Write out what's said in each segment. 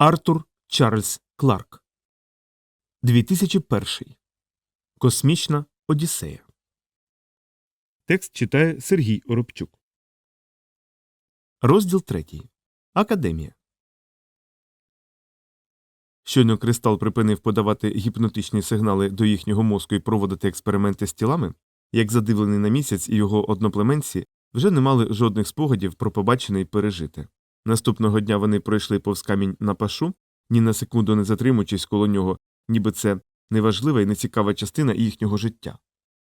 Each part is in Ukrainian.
Артур Чарльз Кларк 2001 Космічна Одіссея. Текст читає Сергій Оробчук. Розділ 3. Академія. Щойно кристал припинив подавати гіпнотичні сигнали до їхнього мозку і проводити експерименти з тілами, як задивлений на місяць і його одноплеменці вже не мали жодних спогадів про побачене і пережите. Наступного дня вони пройшли повз камінь на пашу, ні на секунду не затримуючись коло нього, ніби це неважлива і нецікава частина їхнього життя.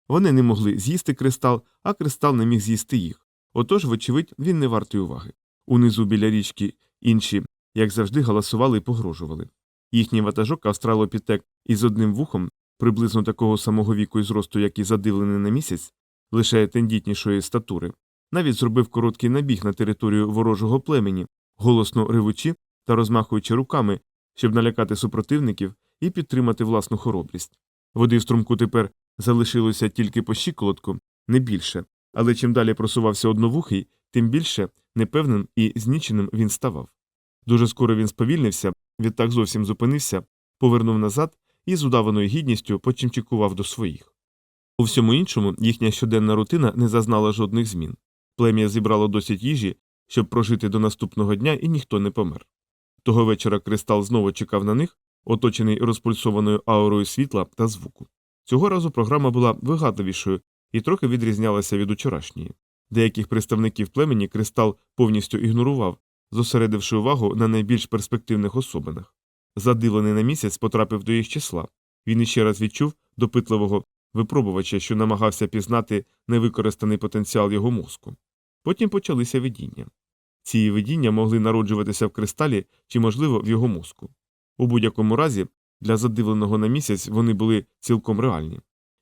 Вони не могли з'їсти кристал, а кристал не міг з'їсти їх. Отож, вочевидь, він не вартий уваги. Унизу біля річки інші, як завжди, галасували і погрожували. Їхній ватажок австралопітек із одним вухом, приблизно такого самого віку і зросту, як і задивлений на місяць, лише тендітнішої статури, навіть зробив короткий набіг на територію ворожого племені, голосно ривучи та розмахуючи руками, щоб налякати супротивників і підтримати власну хоробрість. Води в струмку тепер залишилося тільки по щиколотку, не більше, але чим далі просувався одновухий, тим більше непевним і зніченим він ставав. Дуже скоро він сповільнився, відтак зовсім зупинився, повернув назад і з удаваною гідністю почимчикував до своїх. У всьому іншому їхня щоденна рутина не зазнала жодних змін. Плем'я зібрало досить їжі, щоб прожити до наступного дня, і ніхто не помер. Того вечора кристал знову чекав на них, оточений розпульсованою аурою світла та звуку. Цього разу програма була вигадливішою і трохи відрізнялася від учорашньої. Деяких представників племені кристал повністю ігнорував, зосередивши увагу на найбільш перспективних особинах. Задивлений на місяць потрапив до їх числа. Він іще раз відчув допитливого випробувача, що намагався пізнати невикористаний потенціал його мозку. Потім почалися видіння. Ці видіння могли народжуватися в кристалі чи, можливо, в його мозку. У будь-якому разі, для задивленого на місяць вони були цілком реальні.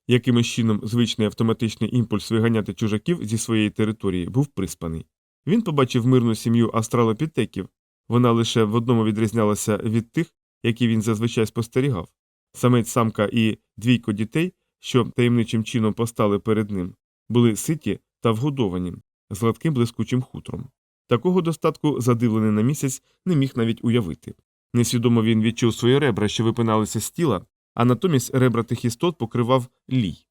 Якимось чином звичний автоматичний імпульс виганяти чужаків зі своєї території був приспаний. Він побачив мирну сім'ю астралопітеків, вона лише в одному відрізнялася від тих, які він зазвичай спостерігав. Самець самка і двійко дітей, що таємничим чином постали перед ним, були ситі та вгодовані, з гладким блискучим хутром. Такого достатку задивлений на місяць не міг навіть уявити. Несвідомо він відчув свої ребра, що випиналися з тіла, а натомість ребра тих істот покривав лій.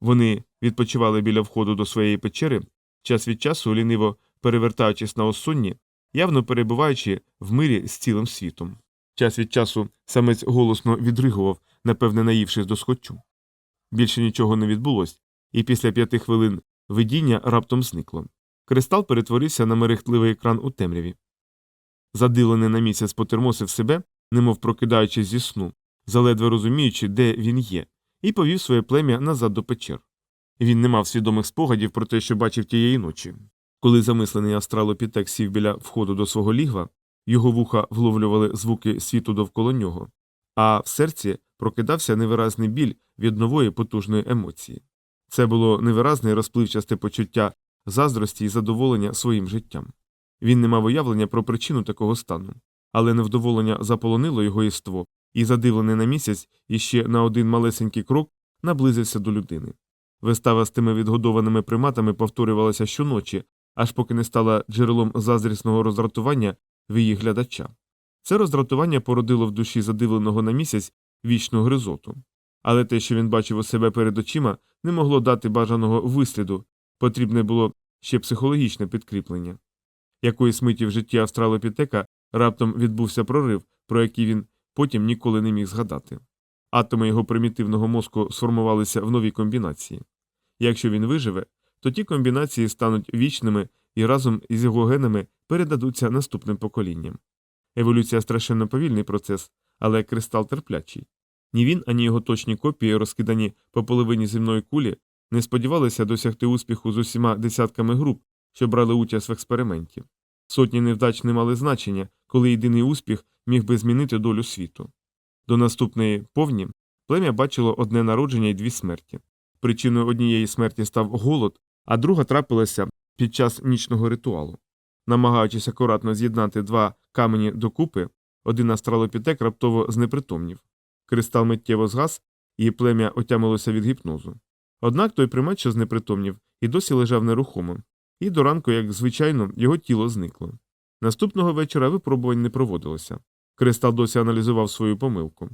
Вони відпочивали біля входу до своєї печери, час від часу ліниво перевертаючись на осунні, явно перебуваючи в мирі з цілим світом. Час від часу самець голосно відригував, напевне, наївшись до схочу. Більше нічого не відбулось, і після п'яти хвилин видіння раптом зникло. Кристал перетворився на мерехтливий екран у темряві. Задилений на місяць потермосив себе, немов прокидаючись зі сну, заледве розуміючи, де він є, і повів своє плем'я назад до печер. Він не мав свідомих спогадів про те, що бачив тієї ночі. Коли замислений астралопітек сів біля входу до свого лігва, його вуха вловлювали звуки світу довкола нього, а в серці прокидався невиразний біль від нової потужної емоції. Це було невиразне і розпливчасте почуття заздрості і задоволення своїм життям. Він не мав уявлення про причину такого стану, але невдоволення заполонило його єство, і, задивлений на місяць, іще на один малесенький крок наблизився до людини. Вистава з тими відгодованими приматами повторювалася щоночі, аж поки не стала джерелом заздрісного роздратування в її глядача. Це роздратування породило в душі задивленого на місяць вічну гризоту. Але те, що він бачив у себе перед очима, не могло дати бажаного висліду, потрібне було ще психологічне підкріплення. Якоїсь миті в житті австралопітека раптом відбувся прорив, про який він потім ніколи не міг згадати. Атоми його примітивного мозку сформувалися в новій комбінації. Якщо він виживе, то ті комбінації стануть вічними і разом із його генами передадуться наступним поколінням. Еволюція страшенно повільний процес, але кристал терплячий. Ні він, ані його точні копії, розкидані по половині земної кулі, не сподівалися досягти успіху з усіма десятками груп, що брали участь в експерименті. Сотні невдач не мали значення, коли єдиний успіх міг би змінити долю світу. До наступної повні плем'я бачило одне народження і дві смерті. Причиною однієї смерті став голод, а друга трапилася під час нічного ритуалу. Намагаючись акуратно з'єднати два камені докупи, один астралопітек раптово знепритомнів. Кристал миттєво згас, і плем'я отямилося від гіпнозу. Однак той примат, що знепритомнів, і досі лежав нерухомо, і до ранку, як звичайно, його тіло зникло. Наступного вечора випробувань не проводилося. Кристал досі аналізував свою помилку.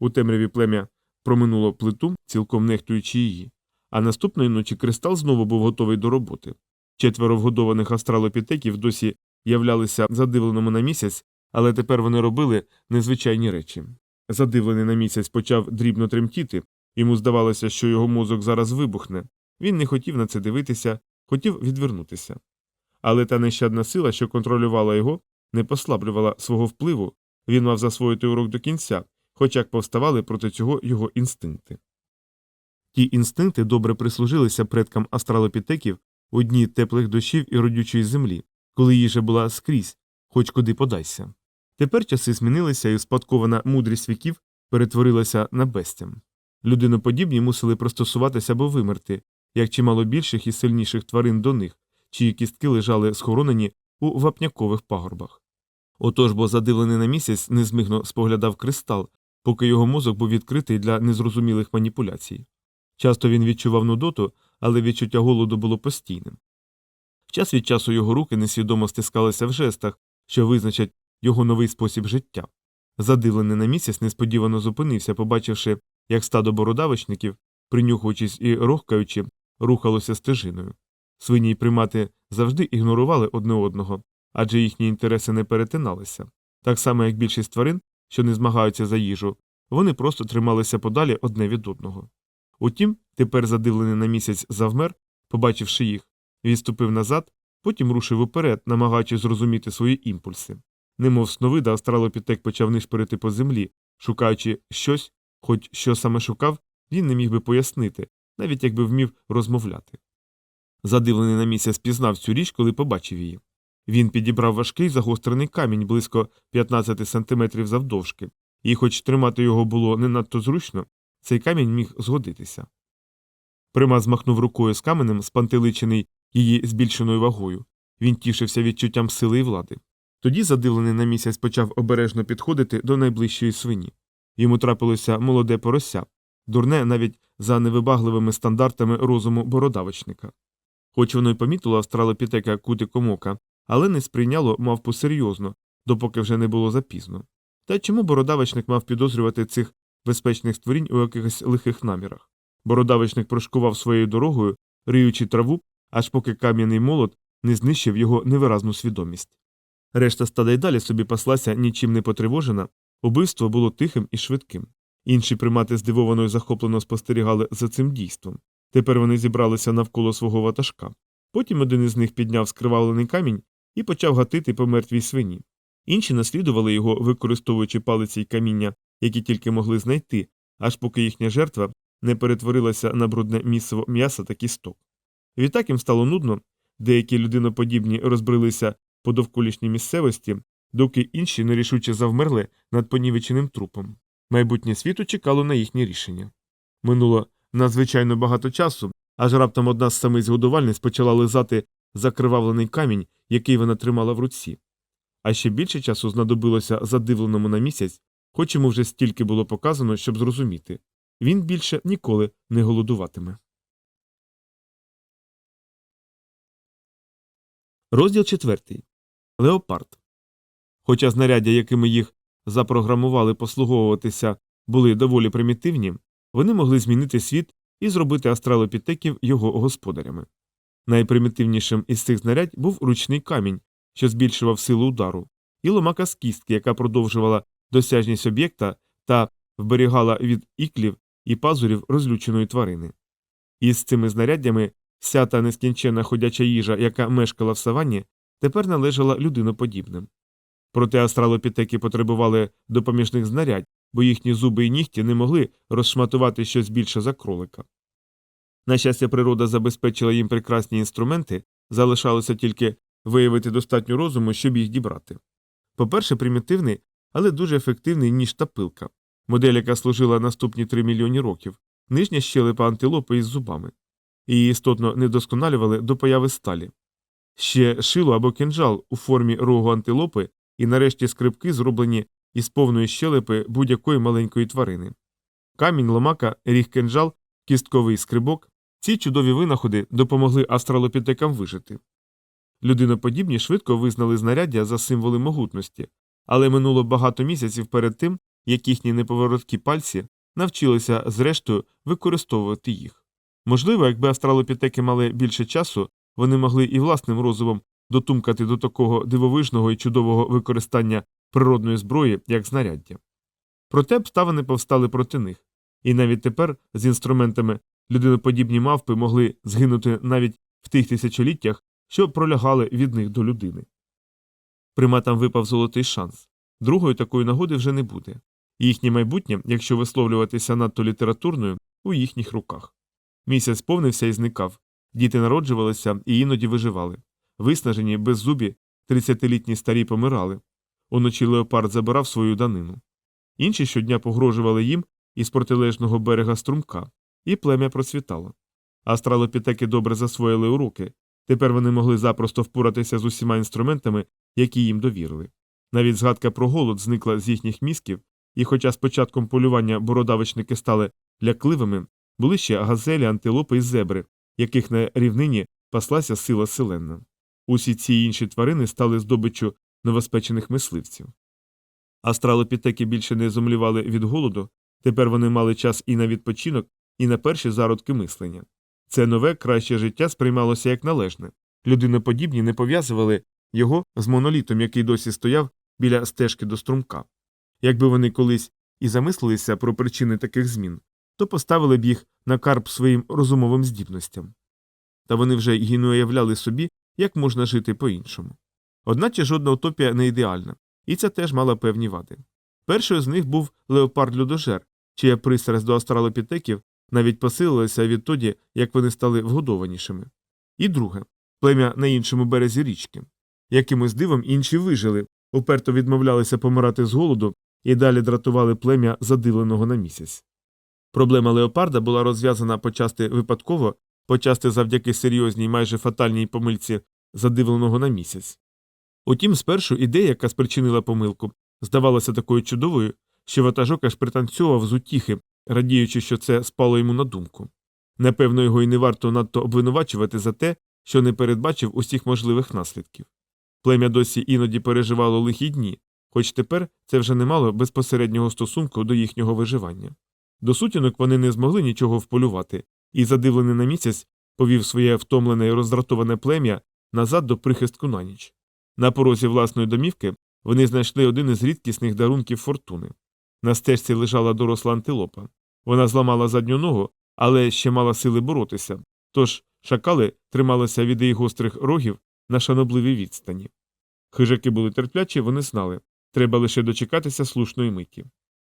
У темряві плем'я проминуло плиту, цілком нехтуючи її, а наступної ночі кристал знову був готовий до роботи. Четверо вгодованих астралопітеків досі являлися задивленому на місяць, але тепер вони робили незвичайні речі. Задивлений на місяць почав дрібно тремтіти, йому здавалося, що його мозок зараз вибухне. Він не хотів на це дивитися, хотів відвернутися. Але та нещадна сила, що контролювала його, не послаблювала свого впливу, він мав засвоїти урок до кінця, хоч як повставали проти цього його інстинкти. Ті інстинкти добре прислужилися предкам астралопітеків у дні теплих дощів і родючої землі, коли їжа була скрізь, хоч куди подайся. Тепер часи змінилися, і успадкована мудрість віків перетворилася на безтям. Людиноподібні мусили пристосуватися або вимерти, як чимало більших і сильніших тварин до них, чиї кістки лежали схоронені у вапнякових пагорбах. Отож бо задивлений на місяць незмигно споглядав кристал, поки його мозок був відкритий для незрозумілих маніпуляцій. Часто він відчував нудоту, але відчуття голоду було постійним. Час від часу його руки несвідомо стискалися в жестах, що визначать його новий спосіб життя. Задивлений на місяць несподівано зупинився, побачивши, як стадо бородавочників, принюхуючись і рохкаючи, рухалося стежиною. Свині й примати завжди ігнорували одне одного, адже їхні інтереси не перетиналися. Так само, як більшість тварин, що не змагаються за їжу, вони просто трималися подалі одне від одного. Утім, тепер задивлений на місяць завмер, побачивши їх, відступив назад, потім рушив уперед, намагаючись зрозуміти свої імпульси. Немов сновида, астралопітек почав нишпорити по землі, шукаючи щось, хоч що саме шукав, він не міг би пояснити, навіть якби вмів розмовляти. Задивлений на місяць пізнав цю річ, коли побачив її. Він підібрав важкий загострений камінь близько 15 сантиметрів завдовжки, і, хоч тримати його було не надто зручно, цей камінь міг згодитися. Прима змахнув рукою з каменем, спантеличений її збільшеною вагою. Він тішився відчуттям сили і влади. Тоді задивлений на місяць почав обережно підходити до найближчої свині. Йому трапилося молоде порося, дурне навіть за невибагливими стандартами розуму бородавочника. Хоч воно й помітило астралопітека кутиком ока, але не сприйняло мавпу серйозно, допоки вже не було запізно. Та чому бородавочник мав підозрювати цих безпечних створінь у якихось лихих намірах? Бородавочник прошкував своєю дорогою, риючи траву, аж поки кам'яний молот не знищив його невиразну свідомість. Решта стада й далі собі паслася нічим не потривожена, убивство було тихим і швидким. Інші примати здивовано й захоплено спостерігали за цим дійством. Тепер вони зібралися навколо свого ватажка. Потім один із них підняв скривавлений камінь і почав гатити по мертвій свині. Інші наслідували його, використовуючи палиці й каміння, які тільки могли знайти, аж поки їхня жертва не перетворилася на брудне місиво м'яса та кісток. Відтак їм стало нудно, деякі людиноподібні розбрилися по довколишній місцевості, доки інші нерішуче завмерли над понівеченим трупом. Майбутнє світу чекало на їхнє рішення. Минуло надзвичайно багато часу, аж раптом одна з самиць годувальниць почала лизати закривавлений камінь, який вона тримала в руці. А ще більше часу знадобилося задивленому на місяць, хоч йому вже стільки було показано, щоб зрозуміти він більше ніколи не голодуватиме. Розділ четвертий. Леопард. Хоча знаряддя, якими їх запрограмували послуговуватися, були доволі примітивні, вони могли змінити світ і зробити астралопітеків його господарями. Найпримітивнішим із цих знарядь був ручний камінь, що збільшував силу удару, і ломака з кістки, яка продовжувала досяжність об'єкта та вберігала від іклів і пазурів розлюченої тварини. Із цими знаряддями вся та нескінченна ходяча їжа, яка мешкала в саванні, тепер належала людиноподібним. Проте астралопітеки потребували допоміжних знарядь, бо їхні зуби і нігті не могли розшматувати щось більше за кролика. На щастя, природа забезпечила їм прекрасні інструменти, залишалося тільки виявити достатньо розуму, щоб їх дібрати. По-перше, примітивний, але дуже ефективний ніж та пилка, модель, яка служила наступні 3 мільйони років, нижня щелепа антилопи із зубами. Її істотно недосконалювали до появи сталі. Ще шило або кинджал у формі рогу антилопи і нарешті скрипки, зроблені із повної щелепи будь-якої маленької тварини. Камінь, ломака, ріг кинджал, кістковий скрибок ці чудові винаходи допомогли астралопітекам вижити. Людиноподібні швидко визнали знаряддя за символи могутності, Але минуло багато місяців перед тим, як їхні неповороткі пальці навчилися зрештою використовувати їх. Можливо, якби астралопітеки мали більше часу, вони могли і власним розумом дотумкати до такого дивовижного і чудового використання природної зброї, як знаряддя. Проте обставини повстали проти них, і навіть тепер з інструментами людиноподібні мавпи могли згинути навіть в тих тисячоліттях, що пролягали від них до людини. Приматам випав золотий шанс. Другої такої нагоди вже не буде. Їхнє майбутнє, якщо висловлюватися надто літературною, у їхніх руках. Місяць повнився і зникав, діти народжувалися і іноді виживали. Виснажені, беззубі, 30-літні старі помирали. Уночі леопард забирав свою данину. Інші щодня погрожували їм із протилежного берега струмка, і плем'я процвітало. Астралопітеки добре засвоїли уроки. Тепер вони могли запросто впоратися з усіма інструментами, які їм довірили. Навіть згадка про голод зникла з їхніх мізків, і хоча з початком полювання бородавичники стали лякливими, були ще газелі, антилопи і зебри, яких на рівнині паслася сила селенна. Усі ці інші тварини стали здобиччю новоспечених мисливців. Астралопітеки більше не зумлівали від голоду, тепер вони мали час і на відпочинок, і на перші зародки мислення. Це нове, краще життя сприймалося як належне. Людиноподібні не пов'язували його з монолітом, який досі стояв біля стежки до струмка. Якби вони колись і замислилися про причини таких змін, то поставили б їх на карп своїм розумовим здібностям. Та вони вже й не уявляли собі, як можна жити по-іншому. Одначе жодна утопія не ідеальна, і це теж мала певні вади. Першою з них був леопард людожер, чия пристрасть до астралопітеків навіть посилилася відтоді, як вони стали вгодованішими. І друге плем'я на іншому березі річки. Якимось дивом інші вижили, уперто відмовлялися помирати з голоду і далі дратували плем'я задивленого на місяць. Проблема леопарда була розв'язана почасти випадково, почасти завдяки серйозній майже фатальній помильці задивленого на місяць. Утім, спершу ідея, яка спричинила помилку, здавалася такою чудовою, що ватажок аж пританцьовував з утіхи, радіючи, що це спало йому на думку. Напевно, його й не варто надто обвинувачувати за те, що не передбачив усіх можливих наслідків. Плем'я досі іноді переживало лихі дні, хоч тепер це вже не мало безпосереднього стосунку до їхнього виживання. До сутінок вони не змогли нічого вполювати, і, задивлений на місяць, повів своє втомлене і роздратоване плем'я назад до прихистку на ніч. На порозі власної домівки вони знайшли один із рідкісних дарунків фортуни. На стежці лежала доросла антилопа. Вона зламала задню ногу, але ще мала сили боротися, тож шакали трималися від її гострих рогів на шанобливій відстані. Хижаки були терплячі, вони знали треба лише дочекатися слушної миті.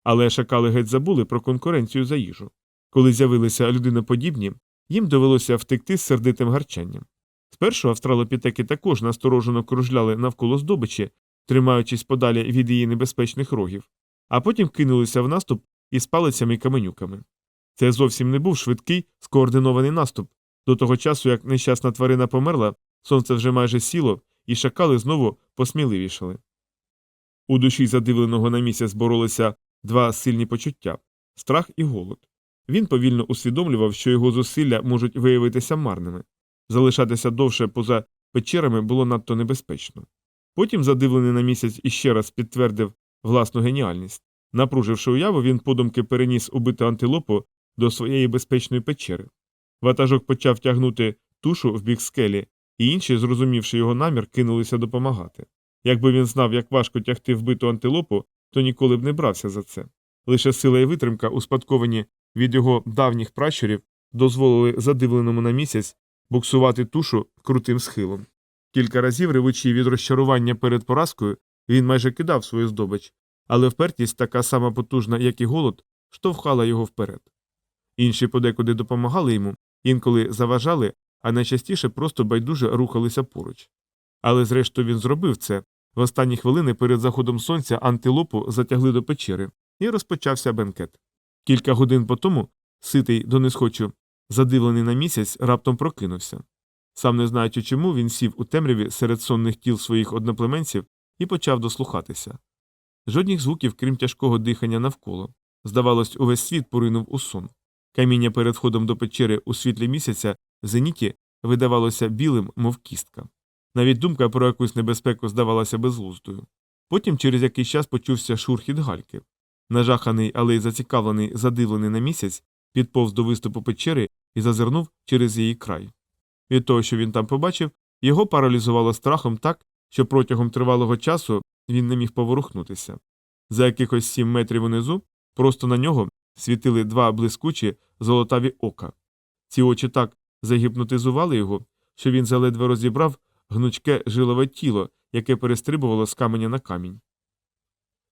Але шакали геть забули про конкуренцію за їжу. Коли з'явилися людиноподібні, їм довелося втекти з сердитим гарчанням. Спершу австралопітеки також насторожено кружляли навколо здобичі, тримаючись подалі від її небезпечних рогів, а потім кинулися в наступ із палицями і каменюками. Це зовсім не був швидкий, скоординований наступ. До того часу, як нещасна тварина померла, сонце вже майже сіло, і шакали знову посміливішали. У душі задивленого на місяць боролися два сильні почуття страх і голод. Він повільно усвідомлював, що його зусилля можуть виявитися марними. Залишатися довше поза печерами було надто небезпечно. Потім, задивлений на місяць, іще раз підтвердив власну геніальність. Напруживши уяву, він подумки переніс убиту антилопу до своєї безпечної печери. Ватажок почав тягнути тушу в бік скелі, і інші, зрозумівши його намір, кинулися допомагати. Якби він знав, як важко тягти вбиту антилопу, то ніколи б не брався за це. Лише сила і витримка, успадковані від його давніх пращурів, дозволили задивленому на місяць буксувати тушу крутим схилом. Кілька разів, ревучи від розчарування перед поразкою, він майже кидав свою здобич, але впертість, така сама потужна, як і голод, штовхала його вперед. Інші подекуди допомагали йому, інколи заважали, а найчастіше просто байдуже рухалися поруч. Але зрештою він зробив це. В останні хвилини перед заходом сонця антилопу затягли до печери, і розпочався бенкет. Кілька годин по тому, ситий до несхочу, задивлений на місяць, раптом прокинувся. Сам не знаючи чому, він сів у темряві серед сонних тіл своїх одноплеменців і почав дослухатися. Жодних звуків, крім тяжкого дихання навколо. Здавалось, увесь світ поринув у сон. Каміння перед входом до печери у світлі місяця в зеніті видавалося білим, мов кістка. Навіть думка про якусь небезпеку здавалася безглуздою. Потім через якийсь час почувся шурхіт гальки. Нажаханий, але й зацікавлений, задивлений на місяць, підповз до виступу печери і зазирнув через її край. Від того, що він там побачив, його паралізувало страхом так, що протягом тривалого часу він не міг поворухнутися. За якихось сім метрів унизу, просто на нього світили два блискучі золотаві ока. Ці очі так загіпнотизували його, що він заледве розібрав гнучке жилове тіло, яке перестрибувало з каменя на камінь.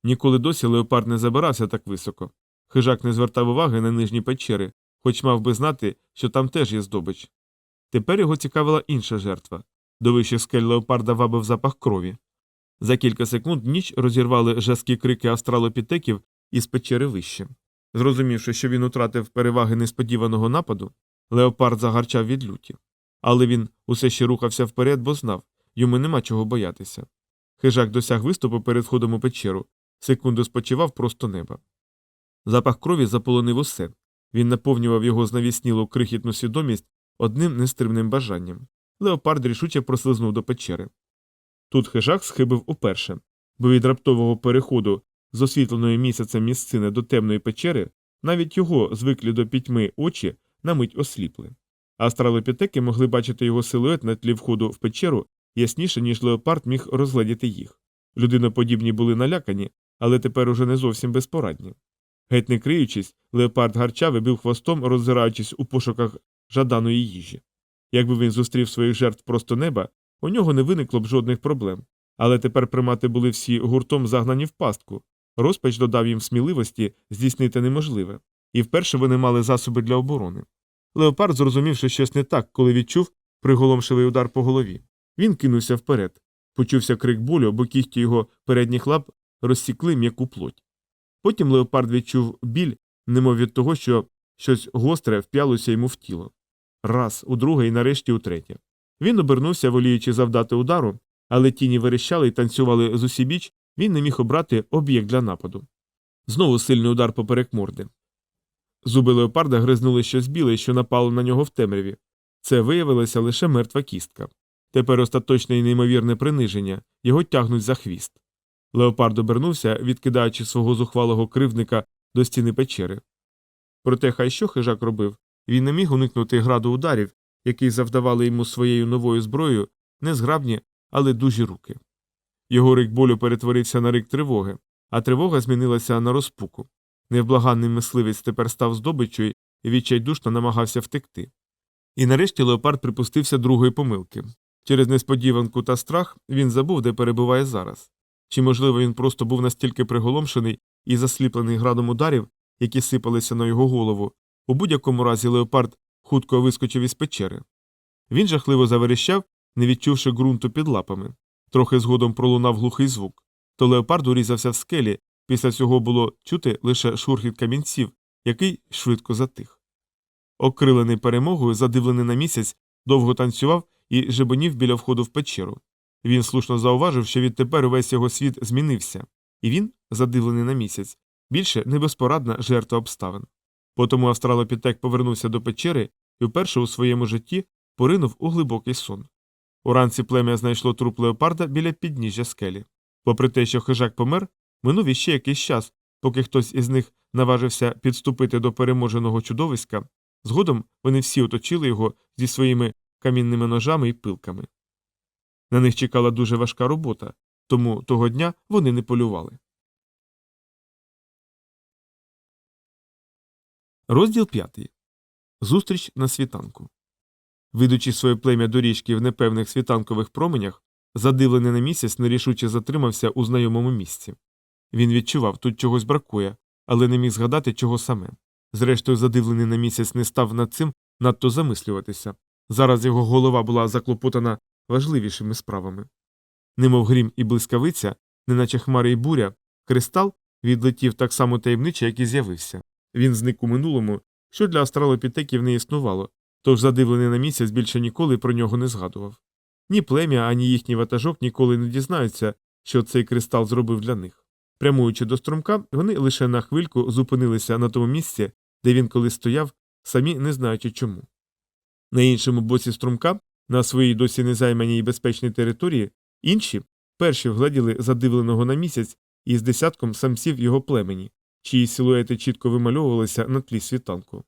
Ніколи досі леопард не забирався так високо. Хижак не звертав уваги на нижні печери, хоч мав би знати, що там теж є здобич. Тепер його цікавила інша жертва. До вищих скель леопарда вабив запах крові. За кілька секунд ніч розірвали жаскі крики австралопітеків із печери вище. Зрозумівши, що він утратив переваги несподіваного нападу, леопард загарчав від люті. Але він усе ще рухався вперед, бо знав йому нема чого боятися. Хижак досяг виступу перед входом у печеру, секунду спочивав просто неба. Запах крові заполонив усе. Він наповнював його знавіснілу крихітну свідомість одним нестримним бажанням. Леопард рішуче прослизнув до печери. Тут хижак схибив уперше, бо від раптового переходу з освітленої місяцем місцини до темної печери навіть його звиклі до пітьми очі на мить осліпли. Астралопітеки могли бачити його силует на тлі входу в печеру ясніше, ніж леопард міг розгледіти їх. Людиноподібні були налякані, але тепер уже не зовсім безпорадні. Геть не криючись, леопард гарчав і бив хвостом, роззираючись у пошуках жаданої їжі. Якби він зустрів своїх жертв просто неба, у нього не виникло б жодних проблем. Але тепер примати були всі гуртом загнані в пастку. Розпач додав їм сміливості здійснити неможливе, і вперше вони мали засоби для оборони. Леопард зрозумів, що щось не так, коли відчув приголомшивий удар по голові. Він кинувся вперед. Почувся крик болю, бо кігті його передніх лап розсікли м'яку плоть. Потім леопард відчув біль, немов від того, що щось гостре вп'ялося йому в тіло. Раз, удруге і нарешті утретє. Він обернувся, воліючи завдати удару, але тіні верещали і танцювали з усібіч, він не міг обрати об'єкт для нападу. Знову сильний удар поперек морди. Зуби леопарда гризнули щось біле, що напало на нього в темряві. Це виявилася лише мертва кістка. Тепер остаточне і неймовірне приниження його тягнуть за хвіст. Леопард обернувся, відкидаючи свого зухвалого кривдника до стіни печери. Проте хай що хижак робив, він не міг уникнути граду ударів, які завдавали йому своєю новою зброєю незграбні, але дужі руки. Його рик болю перетворився на рик тривоги, а тривога змінилася на розпуку. Невблаганний мисливець тепер став здобиччю і відчайдушно намагався втекти. І нарешті леопард припустився другої помилки. Через несподіванку та страх він забув, де перебуває зараз. Чи, можливо, він просто був настільки приголомшений і засліплений градом ударів, які сипалися на його голову. У будь-якому разі леопард хутко вискочив із печери. Він жахливо заверещав, не відчувши ґрунту під лапами. Трохи згодом пролунав глухий звук. То леопард урізався в скелі, після цього було чути лише шурхіт камінців, який швидко затих. Окрилений перемогою, задивлений на місяць, довго танцював і жебонів біля входу в печеру. Він слушно зауважив, що відтепер увесь його світ змінився, і він, задивлений на місяць, більше небезпорадна жертва обставин. Потому австралопітек повернувся до печери і вперше у своєму житті поринув у глибокий сон. Уранці плем'я знайшло труп леопарда біля підніжжя скелі. Попри те, що хижак помер, минув іще якийсь час, поки хтось із них наважився підступити до переможеного чудовиська, згодом вони всі оточили його зі своїми камінними ножами і пилками. На них чекала дуже важка робота, тому того дня вони не полювали. Розділ п'ятий. Зустріч на світанку. Видучи своє плем'я доріжки в непевних світанкових променях, задивлений на місяць нерішуче затримався у знайомому місці. Він відчував, тут чогось бракує, але не міг згадати, чого саме. Зрештою, задивлений на місяць не став над цим надто замислюватися. Зараз його голова була заклопотана важливішими справами. Немов грім і блискавиця, неначе хмари й буря, кристал відлетів так само таємниче, як і з'явився. Він зник у минулому, що для астралопітеків не існувало, тож задивлений на місяць більше ніколи про нього не згадував. Ні плем'я, ані їхній ватажок ніколи не дізнаються, що цей кристал зробив для них. Прямуючи до струмка, вони лише на хвильку зупинилися на тому місці, де він колись стояв, самі не знаючи чому. На іншому боці струмка, на своїй досі незайманій і безпечній території, інші, перші вгледіли задивленого на місяць із десятком самців його племені, чиї силуети чітко вимальовувалися на тлі світанку.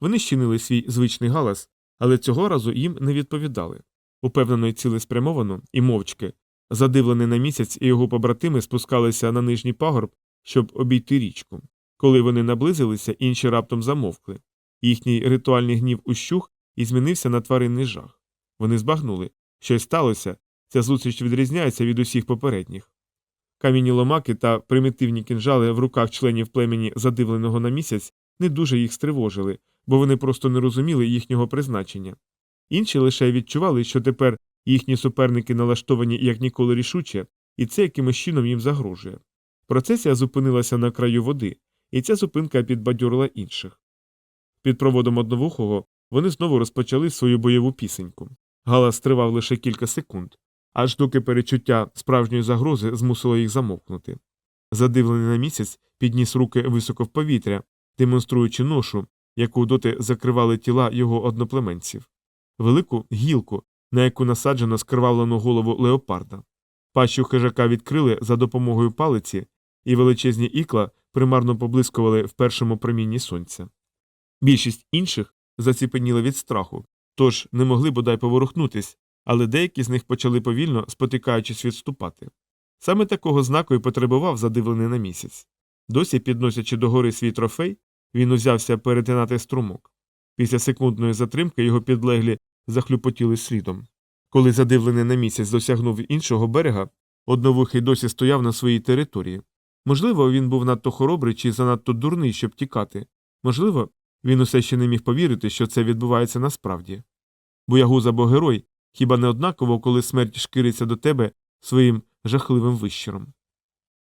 Вони щинили свій звичний галас, але цього разу їм не відповідали. Упевнено й цілеспрямовано і мовчки, задивлений на місяць і його побратими спускалися на нижній пагорб, щоб обійти річку. Коли вони наблизилися, інші раптом замовкли. Їхній ритуальний гнів ущух і змінився на тваринний жах. Вони збагнули, щось сталося, ця зустріч відрізняється від усіх попередніх. Камінні ломаки та примітивні кінжали в руках членів племені, задивленого на місяць, не дуже їх стривожили, бо вони просто не розуміли їхнього призначення. Інші лише відчували, що тепер їхні суперники налаштовані як ніколи рішуче, і це якимось чином їм загрожує. Процесія зупинилася на краю води, і ця зупинка підбадьорила інших. Під проводом одновухого вони знову розпочали свою бойову пісеньку. Галас тривав лише кілька секунд, аж доки перечуття справжньої загрози змусило їх замовкнути. Задивлений на місяць підніс руки високо в повітря, демонструючи ношу, яку доти закривали тіла його одноплеменців, велику гілку, на яку насаджено скривавлену голову леопарда. Пащу хижака відкрили за допомогою палиці, і величезні ікла примарно поблискували в першому промінні сонця. Більшість інших заціпеніли від страху, тож не могли бодай поворухнутись, але деякі з них почали повільно, спотикаючись відступати. Саме такого знаку і потребував задивлений на місяць. Досі, підносячи догори свій трофей, він узявся перетинати струмок. Після секундної затримки його підлеглі захлюпотіли слідом. Коли задивлений на місяць досягнув іншого берега, одновухий досі стояв на своїй території. Можливо, він був надто хоробрий чи занадто дурний, щоб тікати. Можливо, він усе ще не міг повірити, що це відбувається насправді. Боягуз або герой хіба не однаково, коли смерть шкириться до тебе своїм жахливим вищером.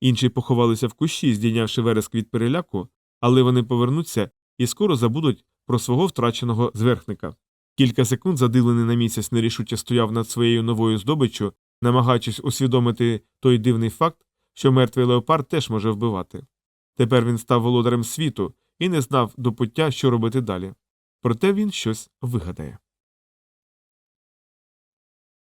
Інші поховалися в кущі, здійнявши вереск від переляку, але вони повернуться і скоро забудуть про свого втраченого зверхника. Кілька секунд задивлений на місяць нерішуче стояв над своєю новою здобиччю, намагаючись усвідомити той дивний факт, що мертвий леопард теж може вбивати. Тепер він став володарем світу і не знав до пуття, що робити далі. Проте він щось вигадає.